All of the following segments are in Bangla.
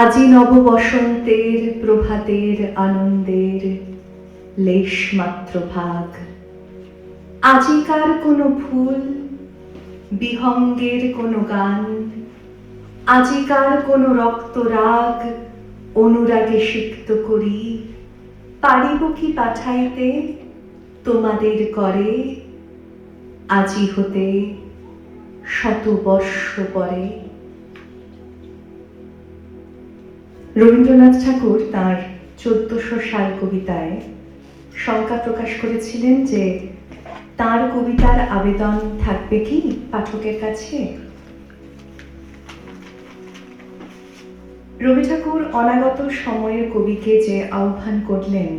আজি নব বসন্তের প্রভাতের আনন্দের লেশ মাত্র ভাগ। আজিকার কোনো ফুল বিহঙ্গের কোনো গান, আজিকার কোনো রক্তরাগ অনুরাগে সিক্ত করি, পারিব কি পাঠাইতে, তোমাদের করে, আজি হতে শত বর্ষ পরে। রবীন্দ্রনাথ ঠাকুর তার চোদ্দশো সাল কবিতায় শঙ্কা প্রকাশ করেছিলেন যে তার কবিতার আবেদন থাকবে কি পাঠকের কাছে? রবি ঠাকুর অনাগত সময়ের কবিকে যে আহ্বান করলেন,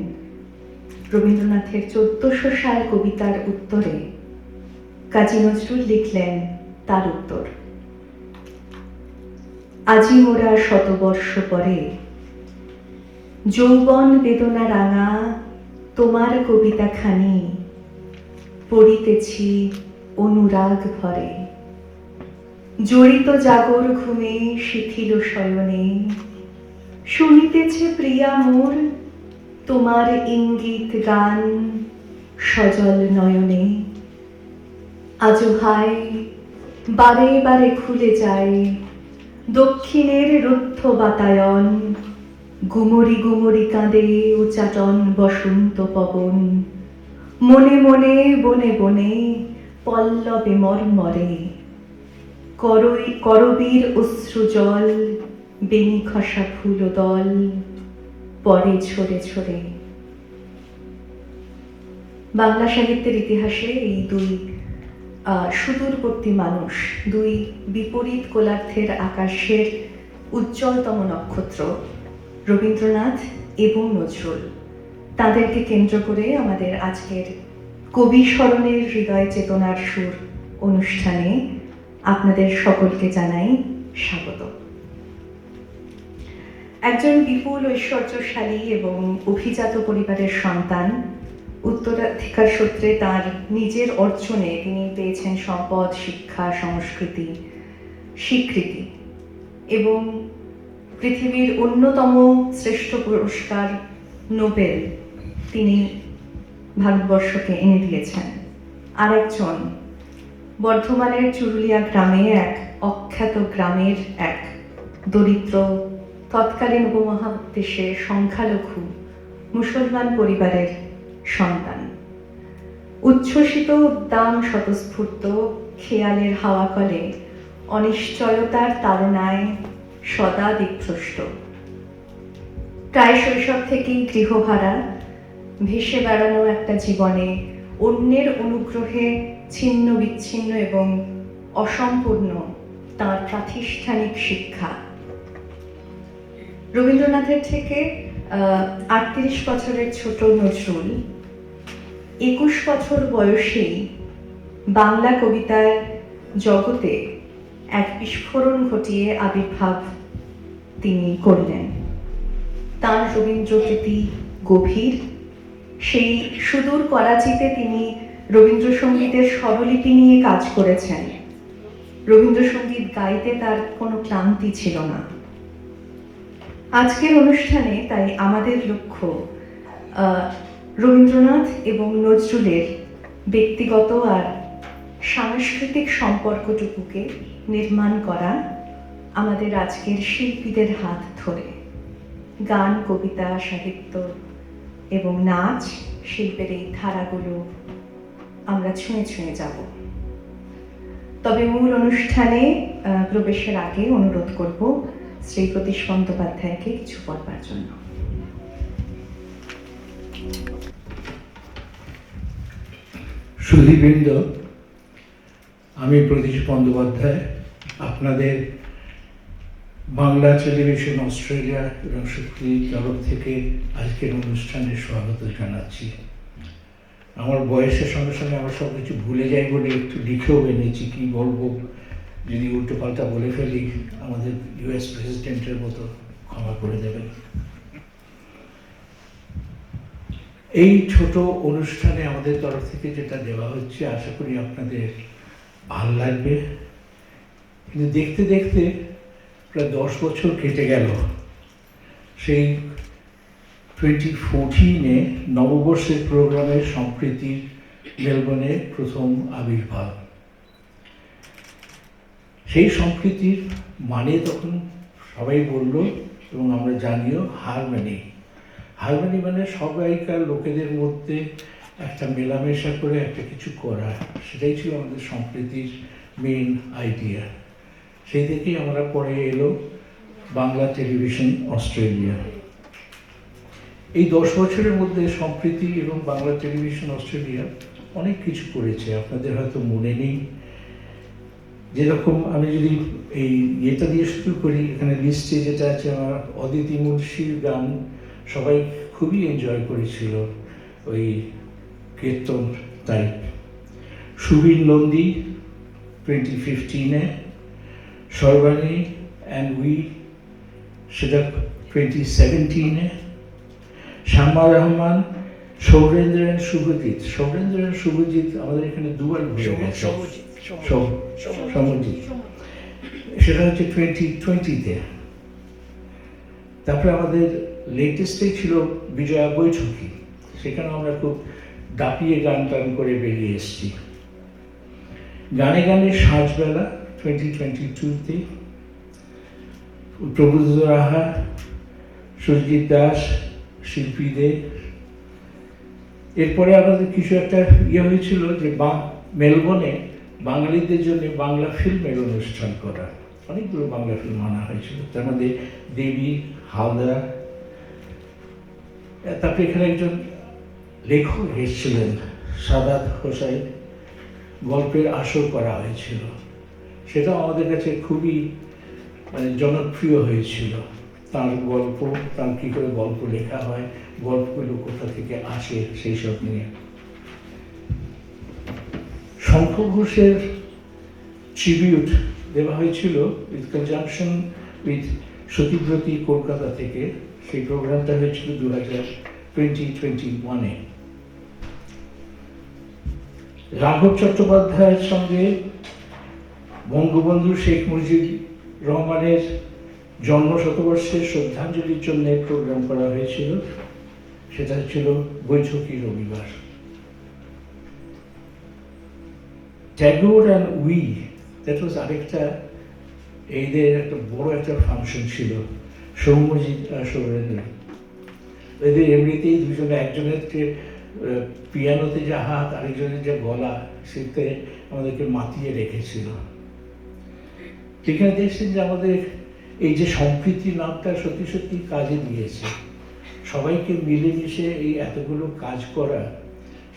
রবীন্দ্রনাথের চোদ্দশো সাল কবিতার উত্তরে কাজী নজরুল লিখলেন তার উত্তর। আজি মোরা শতবর্ষ পরে, যৌবন বেদনা রাঙা তোমার কবিতা খানি পড়িতেছি অনুরাগ ভরে। জড়িত জাগর ঘুমে শিথিল শয়নে, শুনিতেছে প্রিয়া মোর তোমার ইঙ্গিত গান সজল নয়নে। আজো হায়, বারে বারে খুলে যায় দক্ষিণের রুদ্ধ বাতায়ন। গুমরি গুমরি কাঁদে উচাটন বসন্ত পবন। মনে মনে, বনে বনে পল্লবে মর্মরে। করই, করবীর অশ্রু জল বেনি খসা ফুল দল, পরে ছড়ে ছড়ে বাংলা সাহিত্যের ইতিহাসে এই দুই সুদূরবর্তী মানুষ, দুই বিপরীত কোলার্থের আকাশের উজ্জ্বলতম নক্ষত্র, রবীন্দ্রনাথ এবং নজরুল। তাদেরকে কেন্দ্র করে আমাদের আজকের কবি স্মরণের হৃদয় চেতনার সুর অনুষ্ঠানে আপনাদের সকলকে জানাই স্বাগত। একজন বিপুল ঐশ্বর্যশালী এবং অভিজাত পরিবারের সন্তান উত্তরাধিকার সূত্রে তার নিজের অর্জনে তিনি পেয়েছেন সম্পদ, শিক্ষা, সংস্কৃতি, স্বীকৃতি এবং পৃথিবীর অন্যতম শ্রেষ্ঠ পুরস্কার নোবেল তিনি ভারতবর্ষকে এনে দিয়েছেন। আরেকজন বর্ধমানের চুরুলিয়া গ্রামে এক অখ্যাত গ্রামের এক দরিদ্র, তৎকালীন উপমহাদেশে সংখ্যালঘু মুসলমান পরিবারের সন্তান। উচ্ছ্বসিত উদ্দাম স্বতঃস্ফূর্ত খেয়ালের হাওয়া কলে অনিশ্চয়তার তাড়নায় সদা দিকভ্রষ্ট প্রায় শৈশব থেকেই গৃহভাড়া ভেসে বেড়ানো একটা জীবনে অন্যের অনুগ্রহে ছিন্ন বিচ্ছিন্ন এবং অসম্পূর্ণ তার প্রাতিষ্ঠানিক শিক্ষা। রবীন্দ্রনাথের থেকে আটত্রিশ বছরের ছোট নজরুল একুশ বছর বয়সেই বাংলা কবিতার জগতে এক বিস্ফোরণ ঘটিয়ে আবির্ভাব তিনি করলেন। তার রবীন্দ্রপ্রীতি গভীর। সেই সুদূর করাচিতে তিনি রবীন্দ্রসঙ্গীতের স্বরলিপি নিয়ে কাজ করেছেন। রবীন্দ্রসঙ্গীত গাইতে তার কোনো ক্লান্তি ছিল না। আজকের অনুষ্ঠানে তাই আমাদের লক্ষ্য রবীন্দ্রনাথ এবং নজরুলের ব্যক্তিগত আর সাংস্কৃতিক সম্পর্কটুকুকে নির্মাণ করা আমাদের আজকের শিল্পীদের হাত ধরে। গান, কবিতা, সাহিত্য এবং নাচ শিল্পের এই ধারাগুলো আমরা ছুঁয়ে ছুঁয়ে যাব। তবে মূল অনুষ্ঠানে প্রবেশের আগে অনুরোধ করব শ্রী প্রতীশ বন্দ্যোপাধ্যায়কে কিছু বলবার জন্য। সুধীবৃন্দ, আমি প্রতীশ বন্দ্যোপাধ্যায়, আপনাদের বাংলা টেলিভিশন অস্ট্রেলিয়া এবং শক্তির তরফ থেকে আজকের অনুষ্ঠানে স্বাগত জানাচ্ছি। আমার বয়সের সঙ্গে সঙ্গে আমার সব কিছু ভুলে যাই বলে একটু লিখেও এনেছি, কি বলব? যদি উল্টো পাল্টা বলে ফেলি, আমাদের ইউএস প্রেসিডেন্টের মতো ক্ষমা করে দেবেন। এই ছোট অনুষ্ঠানে আমাদের তরফ থেকে যেটা দেওয়া হচ্ছে, আশা করি আপনাদের ভালো লাগবে। কিন্তু দেখতে দেখতে প্রায় দশ বছর কেটে গেল। সেই টোয়েন্টি ফোরটিনে নববর্ষের প্রোগ্রামে সম্প্রীতির মেলবোর্নে প্রথম আবির্ভাব। সেই সম্প্রীতির মানে তখন সবাই বলল এবং আমরা জানিও, হার হারমোনি হারমোনি মানে সবাইকার লোকেদের মধ্যে একটা মেলামেশা করে একটা কিছু করা, সেটাই ছিল আমাদের সম্প্রীতির মেন আইডিয়া সেই থেকেই আমরা পরে এলো বাংলা টেলিভিশন অস্ট্রেলিয়া। এই দশ বছরের মধ্যে সম্প্রীতি এবং বাংলা টেলিভিশন অস্ট্রেলিয়া অনেক কিছু করেছে, আপনাদের হয়তো মনে নেই। যেরকম আমি যদি এই ইয়েটা দিয়ে শুরু করি, এখানে লিস্টে যেটা আছে, আমার অদিতি মুন্সির গান সবাই খুবই এনজয় করেছিল ওই কীর্তন টাইপ সুবীর নন্দী টোয়েন্টি ফিফটিনে সর্বাণী অ্যান্ড উই সেটা টোয়েন্টি সেভেন্টিনে শ্যামা রহমান সৌরেন্দ্র অ্যান্ড শুভজিৎ। সৌরেন্দ্র অ্যান্ড শুভজিৎ আমাদের এখানে দুবার ঘুরে গেছে। সমজিৎ সেটা হচ্ছে টোয়েন্টি টোয়েন্টিতে তারপরে আমাদের লেটেস্টেই ছিল বিজয়া বৈঠকি সেখানে আমরা খুব দাপিয়ে গান টান করে বেরিয়ে এসেছি। গানে গানে সাজবেলা টোয়েন্টি টোয়েন্টি টুতে প্রবুদ্ধ রাহা সুরজিৎ দাস, শিল্পী দে। এরপরে আমাদের কিছু একটা ইয়ে হয়েছিল যে বা মেলবোর্নে বাঙালিদের জন্য বাংলা ফিল্মের অনুষ্ঠান করা। অনেকগুলো বাংলা ফিল্ম আনা হয়েছিল। তার মধ্যে দেবী হালদা তারপরে এখানে একজন লেখক এসেছিলেন, সাদাত হোসাইন। গল্পের আসর করা হয়েছিল। সেটা আমাদের কাছে খুবই মানে জনপ্রিয় হয়েছিল। তার গল্প, তার কী করে গল্প লেখা হয়, গল্পগুলো কোথা থেকে আসে সেই সব নিয়ে। শঙ্খ ঘোষের ট্রিবিউট দেওয়া হয়েছিল উইথ কনজাংশন উইথ সতীব্রতী কলকাতা থেকে। সেই প্রোগ্রামটা হয়েছিল দু হাজার টোয়েন্টি রাঘব চট্টোপাধ্যায়ের সঙ্গে বঙ্গবন্ধু শেখ মুজিব রহমানের জন্ম শতবর্ষের শ্রদ্ধাঞ্জলির জন্য প্রোগ্রাম করা হয়েছিল, সেটা ছিল বৈঠকি রবিবার। Tagore and we that was আরেকটা এদের একটা বড় একটা ফাংশন ছিল। সৌম্যজিৎ আর সৌরেন্দ্র এদের এমনিতেই দুজনে একজনের যে পিয়ানোতে যা হাত, আরেকজনের যা গলা, সেতে আমাদেরকে মাতিয়ে রেখেছিল। সেখানে দেখছেন যে আমাদের এই যে সম্প্রীতি নামটা সত্যি সত্যি কাজে দিয়েছে। সবাইকে মিলেমিশে এই এতগুলো কাজ করা,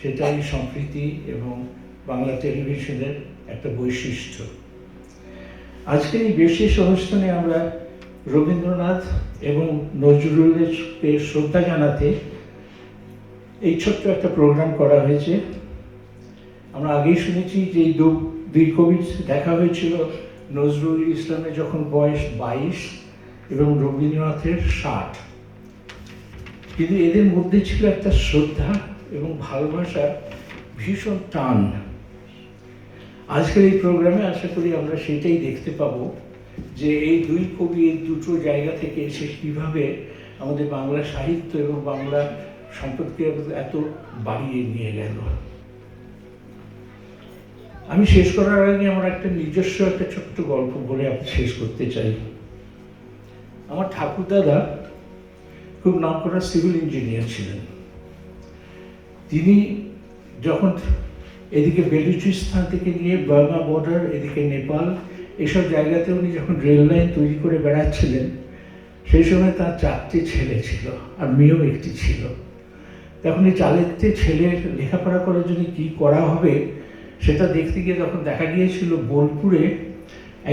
সেটাই সম্প্রীতি এবং বাংলা টেলিভিশনের একটা বৈশিষ্ট্য। আজকে এই বিশেষ অনুষ্ঠানে আমরা রবীন্দ্রনাথ এবং নজরুলকে শ্রদ্ধা জানাতে এই ছোট্ট একটা প্রোগ্রাম করা হয়েছে। আমরা আগেই শুনেছি যে এই কবির দেখা হয়েছিল নজরুল ইসলামের যখন বয়স বাইশ এবং রবীন্দ্রনাথের ষাট। কিন্তু এদের মধ্যে ছিল একটা শ্রদ্ধা এবং ভালোবাসার ভীষণ টান। আজকের এই প্রোগ্রামে আশা করি আমরা সেটাই দেখতে পাবো। যে এই দুই কবি এই দুটো জায়গা থেকে এসে কীভাবে আমাদের বাংলা সাহিত্য এবং বাংলা সম্পদকে এত বাড়িয়ে নিয়ে গেল। আমি শেষ করার আগে আমার একটা নিজস্ব একটা ছোট্ট গল্প বলে আমি শেষ করতে চাই। আমার ঠাকুরদাদা খুব নামকরা সিভিল ইঞ্জিনিয়ার ছিলেন। তিনি যখন এদিকে বেলুচিস্তান থেকে নিয়ে বার্মা বর্ডার, এদিকে নেপাল এসব জায়গাতে উনি যখন রেল লাইন তৈরি করে বেড়াচ্ছিলেন, সেই সময় তার চারটি ছেলে ছিল আর মেয়েও একটি ছিল। তখন এই চারেতে ছেলের লেখাপড়া করার জন্য কি করা হবে, সেটা দেখতে গিয়ে তখন দেখা গিয়েছিল বোলপুরে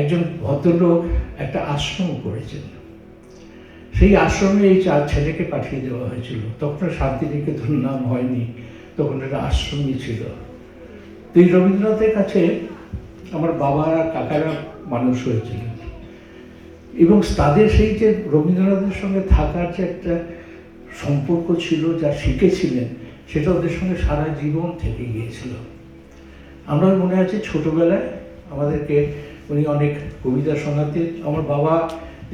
একজন ভদ্রলোক একটা আশ্রম করেছেন। সেই আশ্রমে এই চার ছেলেকে পাঠিয়ে দেওয়া হয়েছিল। তখন শান্তিনিকেতন নাম হয়নি, তখন একটা আশ্রমই ছিল। তো এই রবীন্দ্রনাথের কাছে আমার বাবারা কাকারা মানুষ হয়েছিলেন এবং তাদের সেই যে রবীন্দ্রনাথের সঙ্গে থাকার যে একটা সম্পর্ক ছিল, যা শিখেছিলেন, সেটা ওদের সঙ্গে সারা জীবন থেকে গিয়েছিল। আমরা মনে আছে ছোটবেলায় আমাদেরকে উনি অনেক কবিতা শোনাতেন। আমার বাবা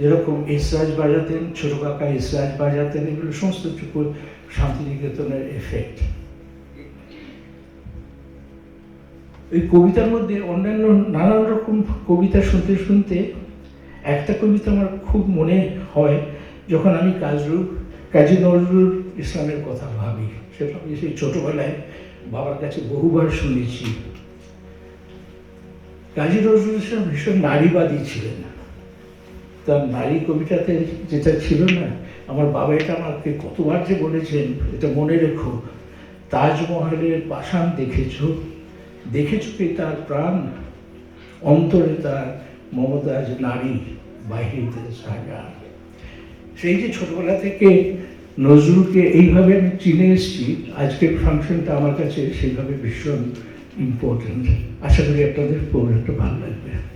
যেরকম এসরাজ বাজাতেন, ছোট কাকা এসরাজ বাজাতেন, এগুলো সমস্ত শান্তিনিকেতনের এফেক্ট এই কবিতার মধ্যে অন্যান্য নানান রকম কবিতা শুনতে শুনতে একটা কবিতা আমার খুব মনে হয় যখন আমি কাজরুল কাজী নজরুল ইসলামের কথা ভাবি। সেটা আমি সেই ছোটোবেলায় বাবার কাছে বহুবার শুনেছি। কাজী নজরুল ইসলাম ভীষণ নারীবাদী ছিলেন। তার নারী কবিতাতে যেটা ছিল না, আমার বাবা এটা আমাকে কতবার যে বলেছেন, এটা মনে রেখো। তাজমহলের পাষাণ দেখেছ? দেখেছ কি তার প্রাণ? অন্তরে তার মমতাজ নারী, বাহিরে সাজা। সেই যে ছোটবেলা থেকে নজরুলকে এইভাবে আমি চিনে এসেছি, আজকের ফাংশনটা আমার কাছে সেইভাবে ভীষণ ইম্পর্টেন্ট আশা করি আপনাদের প্রোগ্রামটা ভালো লাগবে।